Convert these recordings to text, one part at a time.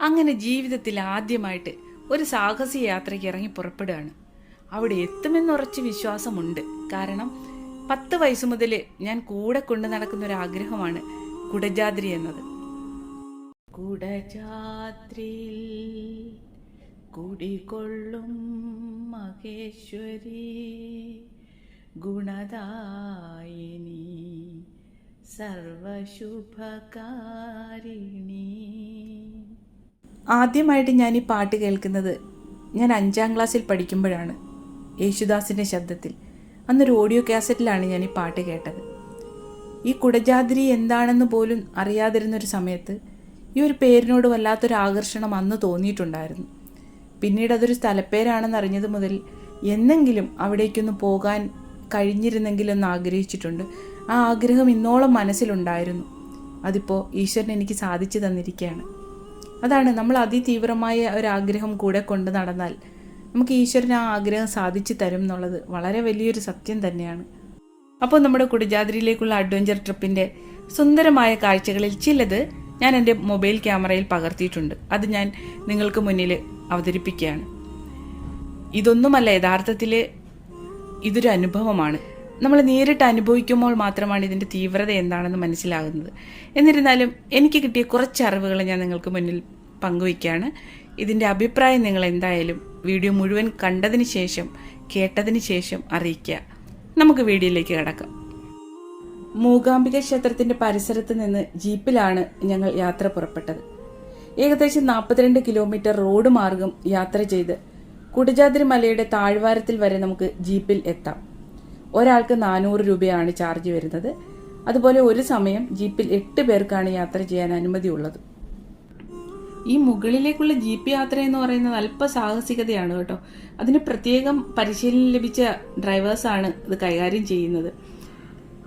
അങ്ങനെ ജീവിതത്തിൽ ആദ്യമായിട്ട് ഒരു സാഹസിക യാത്രയ്ക്ക് ഇറങ്ങി പുറപ്പെടുകയാണ്. അവിടെ എത്തുമെന്നുറച്ച് വിശ്വാസമുണ്ട്. കാരണം പത്ത് വയസ്സ് മുതൽ ഞാൻ കൂടെ കൊണ്ടു നടക്കുന്ന ഒരു ആഗ്രഹമാണ് കുടജാദ്രി എന്നത്. കുടജാദ്രിയിൽ കുടികൊള്ളും മഹേശ്വരി ഗുണദായിനി സർവശുഭകാരിണി. ആദ്യമായിട്ട് ഞാൻ ഈ പാട്ട് കേൾക്കുന്നത് ഞാൻ അഞ്ചാം ക്ലാസ്സിൽ പഠിക്കുമ്പോഴാണ് യേശുദാസിന്റെ ശബ്ദത്തിൽ. അന്നൊരു ഓഡിയോ കാസറ്റിലാണ് ഞാൻ ഈ പാട്ട് കേട്ടത്. ഈ കുടജാദ്രി എന്താണെന്ന് പോലും അറിയാതിരുന്നൊരു സമയത്ത് ഈ ഒരു പേരിനോട് വല്ലാത്തൊരു ആകർഷണം അന്ന് തോന്നിയിട്ടുണ്ടായിരുന്നു. പിന്നീട് അതൊരു സ്ഥലപ്പേരാണെന്ന് അറിഞ്ഞത് മുതൽ എന്നെങ്കിലും അവിടേക്കൊന്ന് പോകാൻ കഴിഞ്ഞിരുന്നെങ്കിലെന്ന് ആഗ്രഹിച്ചിട്ടുണ്ട്. ആ ആഗ്രഹം ഇന്നോളം മനസ്സിലുണ്ടായിരുന്നു. അതിപ്പോൾ ഈശ്വരൻ എനിക്ക് സാധിച്ചു തന്നിരിക്കുകയാണ്. അതാണ് നമ്മൾ അതിതീവ്രമായ ഒരാഗ്രഹം കൂടെ കൊണ്ട് നടന്നാൽ നമുക്ക് ഈശ്വരൻ ആ ആഗ്രഹം സാധിച്ചു തരും എന്നുള്ളത് വളരെ വലിയൊരു സത്യം തന്നെയാണ്. അപ്പോൾ നമ്മുടെ കുടജാദ്രിയിലേക്കുള്ള അഡ്വഞ്ചർ ട്രിപ്പിന്റെ സുന്ദരമായ കാഴ്ചകളിൽ ചിലത് ഞാൻ എന്റെ മൊബൈൽ ക്യാമറയിൽ പകർത്തിയിട്ടുണ്ട്. അത് ഞാൻ നിങ്ങൾക്ക് മുന്നിൽ അവതരിപ്പിക്കുകയാണ്. ഇതൊന്നുമല്ല യഥാർത്ഥത്തിൽ ഇതൊരു അനുഭവമാണ്. നമ്മൾ നേരിട്ട് അനുഭവിക്കുമ്പോൾ മാത്രമാണ് ഇതിന്റെ തീവ്രത എന്താണെന്ന് മനസ്സിലാകുന്നത്. എന്നിരുന്നാലും എനിക്ക് കിട്ടിയ കുറച്ച് അറിവുകൾ ഞാൻ നിങ്ങൾക്ക് മുന്നിൽ പങ്കുവയ്ക്കുകയാണ് ഇതിന്റെ അഭിപ്രായം നിങ്ങൾ എന്തായാലും വീഡിയോ മുഴുവൻ കണ്ടതിന് ശേഷം കേട്ടതിന് ശേഷം അറിയിക്കുക. നമുക്ക് വീഡിയോയിലേക്ക് കിടക്കാം. മൂകാംബിക ക്ഷേത്രത്തിന്റെ പരിസരത്ത് നിന്ന് ജീപ്പിലാണ് ഞങ്ങൾ യാത്ര പുറപ്പെട്ടത്. ഏകദേശം നാൽപ്പത്തിരണ്ട് കിലോമീറ്റർ റോഡ് മാർഗം യാത്ര ചെയ്ത് കുടജാദ്രി മലയുടെ താഴ്വാരത്തിൽ വരെ നമുക്ക് ജീപ്പിൽ എത്താം. ഒരാൾക്ക് നാനൂറ് രൂപയാണ് ചാർജ് വരുന്നത്. അതുപോലെ ഒരു സമയം ജീപ്പിൽ എട്ട് പേർക്കാണ് യാത്ര ചെയ്യാൻ അനുമതി ഉള്ളത് ഈ മുകളിലേക്കുള്ള ജീപ്പ് യാത്ര എന്ന് പറയുന്നത് അല്പ സാഹസികതയാണ് കേട്ടോ. അതിന് പ്രത്യേകം പരിശീലനം ലഭിച്ച ഡ്രൈവേഴ്സാണ് ഇത് കൈകാര്യം ചെയ്യുന്നത്.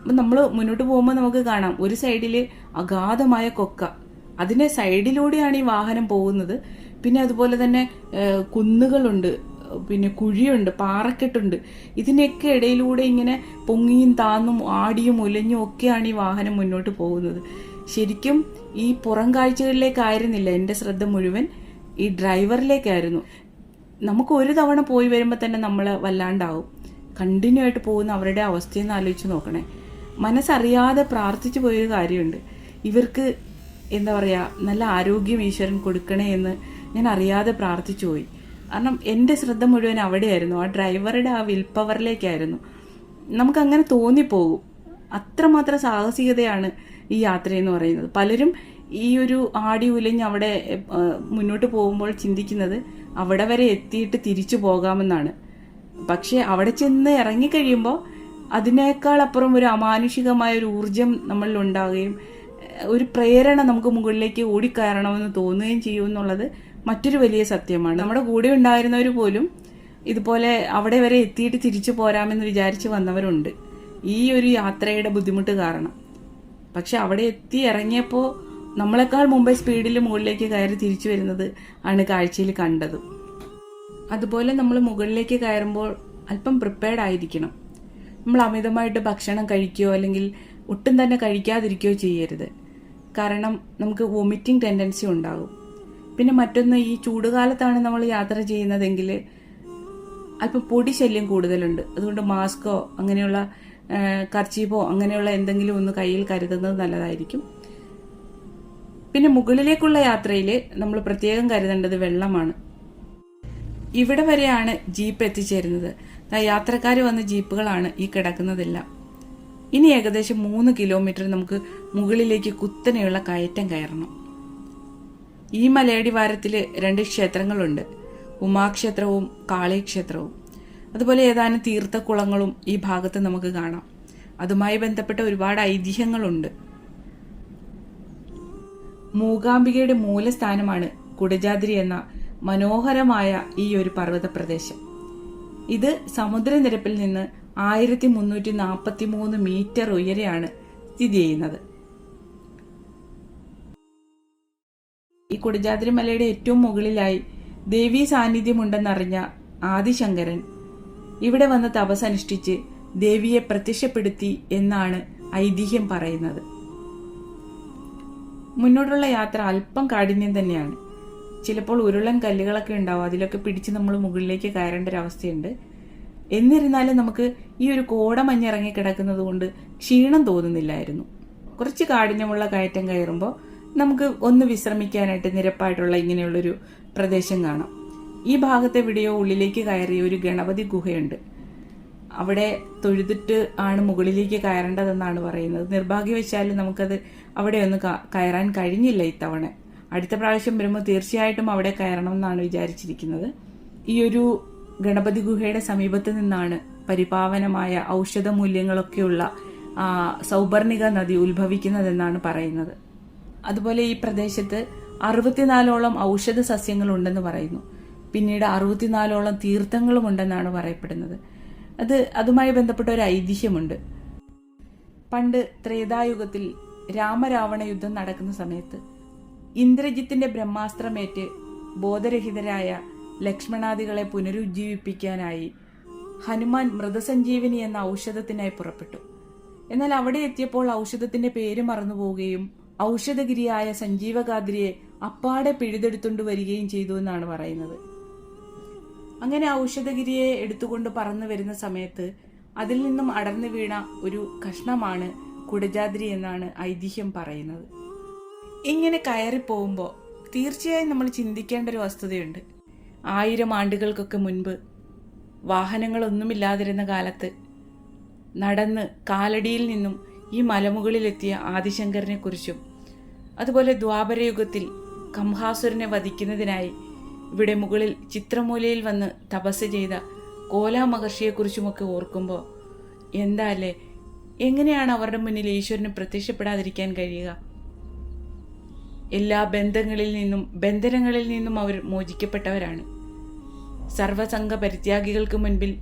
അപ്പം നമ്മൾ മുന്നോട്ട് പോകുമ്പോൾ നമുക്ക് കാണാം ഒരു സൈഡിൽ അഗാധമായ കൊക്ക. അതിന്റെ സൈഡിലൂടെയാണ് ഈ വാഹനം പോകുന്നത്. പിന്നെ അതുപോലെ തന്നെ കുന്നുകളുണ്ട്. പിന്നെ കുഴിയുണ്ട് പാറക്കെട്ടുണ്ട്. ഇതിനൊക്കെ ഇടയിലൂടെ ഇങ്ങനെ പൊങ്ങിയും താന്നും ആടിയും ഉലഞ്ഞും ഒക്കെയാണ് ഈ വാഹനം മുന്നോട്ട് പോകുന്നത്. ശരിക്കും ഈ പുറം കാഴ്ചകളിലേക്കായിരുന്നില്ല എന്റെ ശ്രദ്ധ മുഴുവൻ ഈ ഡ്രൈവറിലേക്കായിരുന്നു. നമുക്ക് ഒരു തവണ പോയി വരുമ്പോൾ തന്നെ നമ്മൾ വല്ലാണ്ടാവും. കണ്ടിന്യൂ ആയിട്ട് പോകുന്ന അവരുടെ അവസ്ഥയെന്ന് ആലോചിച്ച് നോക്കണേ. മനസ്സറിയാതെ പ്രാർത്ഥിച്ചു പോയൊരു കാര്യമുണ്ട്. ഇവർക്ക് എന്താ പറയുക നല്ല ആരോഗ്യം ഈശ്വരൻ കൊടുക്കണേ എന്ന് ഞാൻ അറിയാതെ പ്രാർത്ഥിച്ചു പോയി. കാരണം എന്റെ ശ്രദ്ധ മുഴുവൻ അവിടെയായിരുന്നു. ആ ഡ്രൈവറുടെ ആ വിൽ പവറിലേക്കായിരുന്നു നമുക്കങ്ങനെ തോന്നിപ്പോകും. അത്രമാത്രം സാഹസികതയാണ് ഈ യാത്ര എന്ന് പറയുന്നത്. പലരും ഈ ഒരു ആടി ഉലഞ്ഞ് അവിടെ മുന്നോട്ട് പോകുമ്പോൾ ചിന്തിക്കുന്നത് അവിടെ വരെ എത്തിയിട്ട് തിരിച്ചു പോകാമെന്നാണ്. പക്ഷേ അവിടെ ചെന്ന് ഇറങ്ങിക്കഴിയുമ്പോൾ അതിനേക്കാൾ അപ്പുറം ഒരു അമാനുഷികമായ ഒരു ഊർജം നമ്മളിൽ ഉണ്ടാവുകയും ഒരു പ്രേരണ നമുക്ക് മുകളിലേക്ക് ഓടിക്കയറണമെന്ന് തോന്നുകയും ചെയ്യും എന്നുള്ളത് മറ്റൊരു വലിയ സത്യമാണ്. നമ്മുടെ കൂടെ ഉണ്ടായിരുന്നവർ പോലും ഇതുപോലെ അവിടെ വരെ എത്തിയിട്ട് തിരിച്ചു പോരാമെന്ന് വിചാരിച്ച് വന്നവരുണ്ട്. ഈ ഒരു യാത്രയുടെ ബുദ്ധിമുട്ട് കാരണം. പക്ഷെ അവിടെ എത്തി ഇറങ്ങിയപ്പോൾ നമ്മളെക്കാൾ മുമ്പേ സ്പീഡിൽ മുകളിലേക്ക് കയറി തിരിച്ചു വരുന്നത് ആണ് കാഴ്ചയിൽ കണ്ടത്. അതുപോലെ നമ്മൾ മുകളിലേക്ക് കയറുമ്പോൾ അല്പം പ്രിപ്പയർഡ് ആയിരിക്കണം. നമ്മൾ അമിതമായിട്ട് ഭക്ഷണം കഴിക്കുകയോ അല്ലെങ്കിൽ ഒട്ടും തന്നെ കഴിക്കാതിരിക്കുകയോ ചെയ്യരുത്. കാരണം നമുക്ക് വൊമിറ്റിംഗ് ടെൻഡൻസി ഉണ്ടാകും. പിന്നെ മറ്റൊന്ന് ഈ ചൂടുകാലത്താണ് നമ്മൾ യാത്ര ചെയ്യുന്നതെങ്കിൽ അല്പം പൊടി ശല്യം കൂടുതലുണ്ട്. അതുകൊണ്ട് മാസ്കോ അങ്ങനെയുള്ള കർച്ചീപ്പോ അങ്ങനെയുള്ള എന്തെങ്കിലും ഒന്ന് കയ്യിൽ കരുതുന്നത് നല്ലതായിരിക്കും. പിന്നെ മുകളിലേക്കുള്ള യാത്രയിൽ നമ്മൾ പ്രത്യേകം കരുതേണ്ടത് വെള്ളമാണ്. ഇവിടെ വരെയാണ് ജീപ്പ് എത്തിച്ചേരുന്നത്. യാത്രക്കാർ വന്ന ജീപ്പുകളാണ് ഈ കിടക്കുന്നതെല്ലാം. ഇനി ഏകദേശം മൂന്ന് കിലോമീറ്റർ നമുക്ക് മുകളിലേക്ക് കുത്തനെയുള്ള കയറ്റം കയറണം. ഈ മലയടിവാരത്തിൽ രണ്ട് ക്ഷേത്രങ്ങളുണ്ട്. ഉമാക്ഷേത്രവും കാളിക്ഷേത്രവും. അതുപോലെ ഏതാനും തീർത്ഥക്കുളങ്ങളും ഈ ഭാഗത്ത് നമുക്ക് കാണാം. അതുമായി ബന്ധപ്പെട്ട ഒരുപാട് ഐതിഹ്യങ്ങളുണ്ട്. മൂകാംബികയുടെ മൂലസ്ഥാനമാണ് കുടജാദ്രി എന്ന മനോഹരമായ ഈ ഒരു പർവത പ്രദേശം ഇത് സമുദ്രനിരപ്പിൽ നിന്ന് ആയിരത്തി മുന്നൂറ്റി നാൽപ്പത്തി മൂന്ന് മീറ്റർ ഉയരെയാണ് സ്ഥിതി ചെയ്യുന്നത്. ഈ കുടജാദ്രി മലയുടെ ഏറ്റവും മുകളിലായി ദേവീ സാന്നിധ്യമുണ്ടെന്നറിഞ്ഞ ആദിശങ്കരൻ. ഇവിടെ വന്ന് തപസനുഷ്ഠിച്ച് ദേവിയെ പ്രത്യക്ഷപ്പെടുത്തി എന്നാണ് ഐതിഹ്യം പറയുന്നത്. മുന്നോട്ടുള്ള യാത്ര അല്പം കാഠിന്യം തന്നെയാണ്. ചിലപ്പോൾ ഉരുളൻ കല്ലുകളൊക്കെ ഉണ്ടാവും. അതിലൊക്കെ പിടിച്ച് നമ്മൾ മുകളിലേക്ക് കയറേണ്ട ഒരവസ്ഥയുണ്ട് എന്നിരുന്നാലും നമുക്ക് ഈ ഒരു കോടമഞ്ഞിറങ്ങി കിടക്കുന്നത് കൊണ്ട് ക്ഷീണം തോന്നുന്നില്ലായിരുന്നു. കുറച്ച് കാഠിന്യമുള്ള കയറ്റം കയറുമ്പോൾ നമുക്ക് ഒന്ന് വിശ്രമിക്കാനായിട്ട് നിരപ്പായിട്ടുള്ള ഇങ്ങനെയുള്ളൊരു പ്രദേശം കാണാം. ഈ ഭാഗത്തെ വീഡിയോ ഉള്ളിലേക്ക് കയറിയ ഒരു ഗണപതി ഗുഹയുണ്ട്. അവിടെ തൊഴുതിട്ട് ആണ് മുകളിലേക്ക് കയറേണ്ടതെന്നാണ് പറയുന്നത്. നിർഭാഗ്യവശാൽ നമുക്കത് അവിടെ ഒന്ന് കയറാൻ കഴിഞ്ഞില്ല ഇത്തവണ. അടുത്ത പ്രാവശ്യം വരുമ്പോൾ തീർച്ചയായിട്ടും അവിടെ കയറണം എന്നാണ് വിചാരിച്ചിരിക്കുന്നത്. ഈ ഒരു ഗണപതി ഗുഹയുടെ സമീപത്ത് നിന്നാണ് പരിപാവനമായ ഔഷധ മൂല്യങ്ങളൊക്കെയുള്ള സൗപർണിക നദി ഉത്ഭവിക്കുന്നതെന്നാണ് പറയുന്നത്. അതുപോലെ ഈ പ്രദേശത്ത് അറുപത്തിനാലോളം ഔഷധ സസ്യങ്ങൾ ഉണ്ടെന്ന് പറയുന്നു. പിന്നീട് അറുപത്തിനാലോളം തീർത്ഥങ്ങളും ഉണ്ടെന്നാണ് പറയപ്പെടുന്നത്. അത് അതുമായി ബന്ധപ്പെട്ട ഒരു ഐതിഹ്യമുണ്ട്. പണ്ട് ത്രേതായുഗത്തിൽ രാമരാവണ യുദ്ധം നടക്കുന്ന സമയത്ത് ഇന്ദ്രജിത്തിന്റെ ബ്രഹ്മാസ്ത്രമേറ്റ് ബോധരഹിതരായ ലക്ഷ്മണാദികളെ പുനരുജ്ജീവിപ്പിക്കാനായി ഹനുമാൻ മൃതസഞ്ജീവനി എന്ന ഔഷധത്തിനായി പുറപ്പെട്ടു. എന്നാൽ അവിടെ എത്തിയപ്പോൾ ഔഷധത്തിന്റെ പേര് മറന്നുപോവുകയും ഔഷധഗിരിയായ സഞ്ജീവഗാദ്രിയെ അപ്പാടെ പിഴുതെടുത്തുകൊണ്ട് വരികയും ചെയ്തു എന്നാണ് പറയുന്നത്. അങ്ങനെ ഔഷധഗിരിയെ എടുത്തുകൊണ്ട് പറന്നു വരുന്ന സമയത്ത് അതിൽ നിന്നും അടർന്നു വീണ ഒരു കഷ്ണമാണ് കുടജാദ്രി എന്നാണ് ഐതിഹ്യം പറയുന്നത്. ഇങ്ങനെ കയറി പോകുമ്പോൾ തീർച്ചയായും നമ്മൾ ചിന്തിക്കേണ്ട ഒരു വസ്തുതയുണ്ട്. ആയിരം ആണ്ടുകൾക്കൊക്കെ മുൻപ് വാഹനങ്ങളൊന്നുമില്ലാതിരുന്ന കാലത്ത് നടന്ന് കാലടിയിൽ നിന്നും ഈ മലമുകളിലെത്തിയ ആദിശങ്കരനെ കുറിച്ചും അതുപോലെ ദ്വാപരയുഗത്തിൽ കംഹാസുരനെ വധിക്കുന്നതിനായി ഇവിടെ മുകളിൽ ചിത്രമൂലയിൽ വന്ന് തപസ് ചെയ്ത കോലാ മഹർഷിയെക്കുറിച്ചുമൊക്കെ ഓർക്കുമ്പോൾ എന്താ അല്ലേ എങ്ങനെയാണ് അവരുടെ മുന്നിൽ ഈശ്വരന് പ്രത്യക്ഷപ്പെടാതിരിക്കാൻ കഴിയുക? എല്ലാ ബന്ധങ്ങളിൽ നിന്നും ബന്ധനങ്ങളിൽ നിന്നും അവർ മോചിക്കപ്പെട്ടവരാണ്. സർവസംഘ പരിത്യാഗികൾക്ക് മുൻപിൽ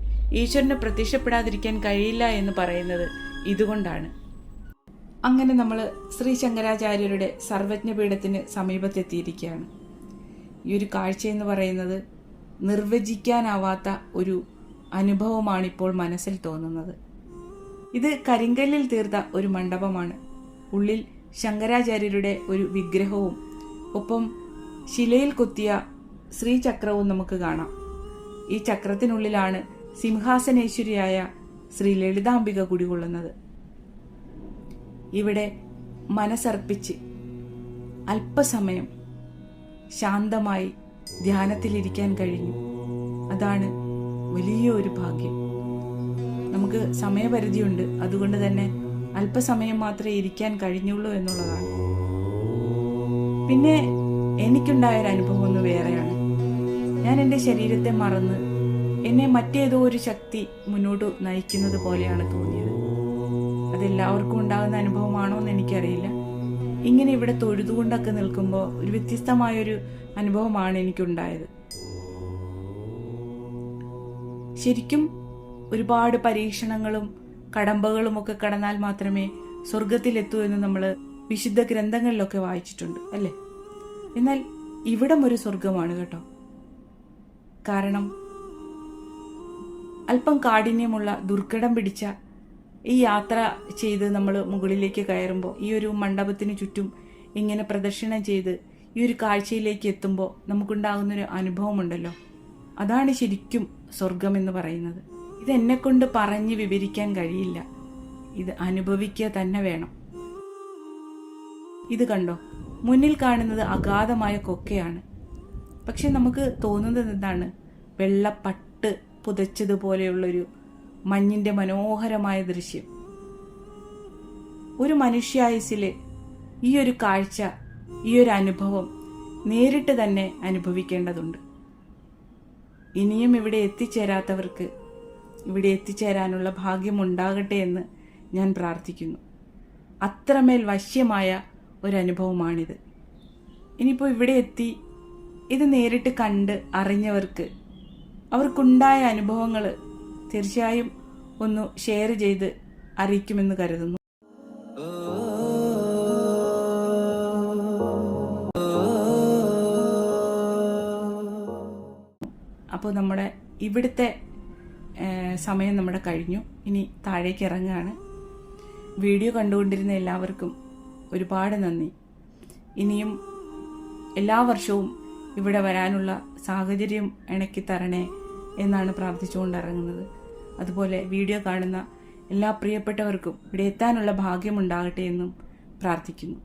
ഈശ്വരനെ പ്രത്യക്ഷപ്പെടാതിരിക്കാൻ കഴിയില്ല എന്ന് പറയുന്നത് ഇതുകൊണ്ടാണ്. അങ്ങനെ നമ്മൾ ശ്രീ ശങ്കരാചാര്യരുടെ സർവജ്ഞപീഠത്തിന് സമീപത്തെത്തിയിരിക്കുകയാണ്. ഈ ഒരു കാഴ്ചയെന്ന് പറയുന്നത് നിർവചിക്കാനാവാത്ത ഒരു അനുഭവമാണിപ്പോൾ മനസ്സിൽ തോന്നുന്നത്. ഇത് കരിങ്കല്ലിൽ തീർത്ത ഒരു മണ്ഡപമാണ്. ഉള്ളിൽ ശങ്കരാചാര്യരുടെ ഒരു വിഗ്രഹവും ഒപ്പം ശിലയിൽ കൊത്തിയ ശ്രീചക്രവും നമുക്ക് കാണാം. ഈ ചക്രത്തിനുള്ളിലാണ് സിംഹാസനേശ്വരിയായ ശ്രീ ലളിതാംബിക കുടികൊള്ളുന്നത്. ഇവിടെ മനസ്സർപ്പിച്ച് അല്പസമയം ശാന്തമായി ധ്യാനത്തിലിരിക്കാൻ കഴിഞ്ഞു. അതാണ് വലിയൊരു ഭാഗ്യം. നമുക്ക് സമയപരിധിയുണ്ട്. അതുകൊണ്ട് തന്നെ അല്പസമയം മാത്രമേ ഇരിക്കാൻ കഴിഞ്ഞുള്ളൂ എന്നുള്ളതാണ്. പിന്നെ എനിക്കുണ്ടായ ഒരു അനുഭവം ഒന്ന് വേറെയാണ്. ഞാൻ എന്റെ ശരീരത്തെ മറന്ന് എന്നെ മറ്റേതോ ഒരു ശക്തി മുന്നോട്ട് നയിക്കുന്നത് പോലെയാണ് തോന്നിയത്. അതെല്ലാവർക്കും ഉണ്ടാകുന്ന അനുഭവമാണോ എന്ന് എനിക്കറിയില്ല. ഇങ്ങനെ ഇവിടെ തൊഴുതുകൊണ്ടൊക്കെ നിൽക്കുമ്പോൾ ഒരു വ്യത്യസ്തമായൊരു അനുഭവമാണ് എനിക്കുണ്ടായത്. ശരിക്കും ഒരുപാട് പരീക്ഷണങ്ങളും കടമ്പകളും ഒക്കെ കടന്നാൽ മാത്രമേ സ്വർഗത്തിലെത്തൂ എന്ന് നമ്മൾ വിശുദ്ധ ഗ്രന്ഥങ്ങളിലൊക്കെ വായിച്ചിട്ടുണ്ട് അല്ലേ? എന്നാൽ ഇവിടം ഒരു സ്വർഗമാണ് കേട്ടോ. കാരണം അല്പം കാഠിന്യമുള്ള ദുർഘടം പിടിച്ച ഈ യാത്ര ചെയ്ത് നമ്മൾ മുകളിലേക്ക് കയറുമ്പോൾ ഈ ഒരു മണ്ഡപത്തിന് ചുറ്റും ഇങ്ങനെ പ്രദക്ഷിണം ചെയ്ത് ഈ ഒരു കാഴ്ചയിലേക്ക് എത്തുമ്പോൾ നമുക്കുണ്ടാകുന്നൊരു അനുഭവമുണ്ടല്ലോ. അതാണ് ശരിക്കും സ്വർഗം എന്ന് പറയുന്നത്. ഇത് എന്നെക്കൊണ്ട് പറഞ്ഞ് വിവരിക്കാൻ കഴിയില്ല. ഇത് അനുഭവിക്കുക തന്നെ വേണം. ഇത് കണ്ടോ? മുന്നിൽ കാണുന്നത് അഗാധമായ കൊക്കയാണ്. പക്ഷെ നമുക്ക് തോന്നുന്നത് എന്താണ്? വെള്ളപ്പട്ട് പുതച്ചതുപോലെയുള്ളൊരു മഞ്ഞിന്റെ മനോഹരമായ ദൃശ്യം. ഒരു മനുഷ്യായുസിലെ ഈ ഒരു കാഴ്ച ഈ ഒരു അനുഭവം നേരിട്ട് തന്നെ അനുഭവിക്കേണ്ടതുണ്ട്. ഇനിയും ഇവിടെ എത്തിച്ചേരാത്തവർക്ക് ഇവിടെ എത്തിച്ചേരാനുള്ള ഭാഗ്യമുണ്ടാകട്ടെ എന്ന് ഞാൻ പ്രാർത്ഥിക്കുന്നു. അത്രമേൽ വശ്യമായ ഒരനുഭവമാണിത്. ഇനിയിപ്പോൾ ഇവിടെ എത്തി ഇത് നേരിട്ട് കണ്ട് അറിഞ്ഞവർക്ക് അവർക്കുണ്ടായ അനുഭവങ്ങൾ തീർച്ചയായും ഒന്ന് ഷെയർ ചെയ്ത് അറിയിക്കുമെന്ന് കരുതുന്നു. അപ്പോൾ നമ്മുടെ ഇവിടുത്തെ സമയം നമ്മുടെ കഴിഞ്ഞു. ഇനി താഴേക്ക് ഇറങ്ങുകയാണ്. വീഡിയോ കണ്ടുകൊണ്ടിരുന്ന എല്ലാവർക്കും ഒരുപാട് നന്ദി. ഇനിയും എല്ലാ വർഷവും ഇവിടെ വരാനുള്ള സാഹചര്യം ഇണക്കി തരണേ എന്നാണ് പ്രാർത്ഥിച്ചുകൊണ്ട് ഇറങ്ങുന്നത് അതുപോലെ വീഡിയോ കാണുന്ന എല്ലാ പ്രിയപ്പെട്ടവർക്കും ഇവിടെ എത്താനുള്ള ഭാഗ്യമുണ്ടാകട്ടെ എന്നും പ്രാർത്ഥിക്കുന്നു.